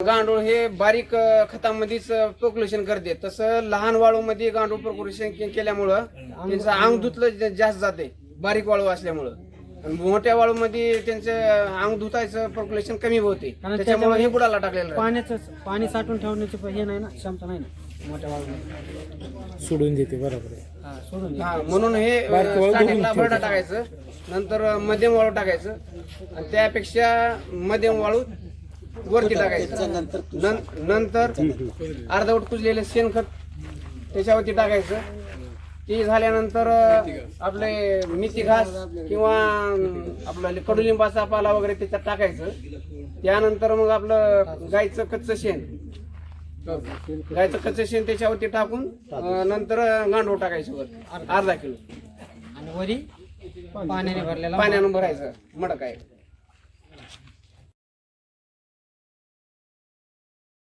गांडूळ हे बारीक खतामध्येच प्रोक्युलेशन करते. तसं लहान वाळूमध्ये गांडूळ प्रोक्युलेशन केल्यामुळं त्यांचं अंग धुतलं जास्त जाते. बारीक वाळू असल्यामुळं. आणि मोठ्या वाळूमध्ये त्यांचं अंग धुतायचं प्रोक्युलेशन कमी होते. त्याच्यामुळे हे बुडाला टाकलेलं. पाण्याचं पाणी साठवून ठेवण्याची हे नाही ना क्षमता नाही ना मोठ्या वाळूमध्ये. सोडून देते बरोबर आहे. सोडून दे. हा म्हणून हे वाळू स्टार्टिंगला टाकायचं. नंतर मध्यम वाळू टाकायचं. आणि त्यापेक्षा मध्यम वाळू वरती टाकायचं. नं- नंतर अर्धवट कुजलेलं शेणखत त्याच्यावरती टाकायचं. ते झाल्यानंतर अ, आपले मेथी घास किंवा अं, आपलं कडुलिंबाचा पाला वगैरे त्याच्यात टाकायचं. त्यानंतर मग आपलं गाईचं कच्चं शेण. गायचं कच्चं शेण त्याच्यावरती टाकून अं, नंतर गांडूळ टाकायचं वर. अर्धा किलो. आणि वरी पाण्याने भरलेला पाण्यानं भरायचं. मडक आहे.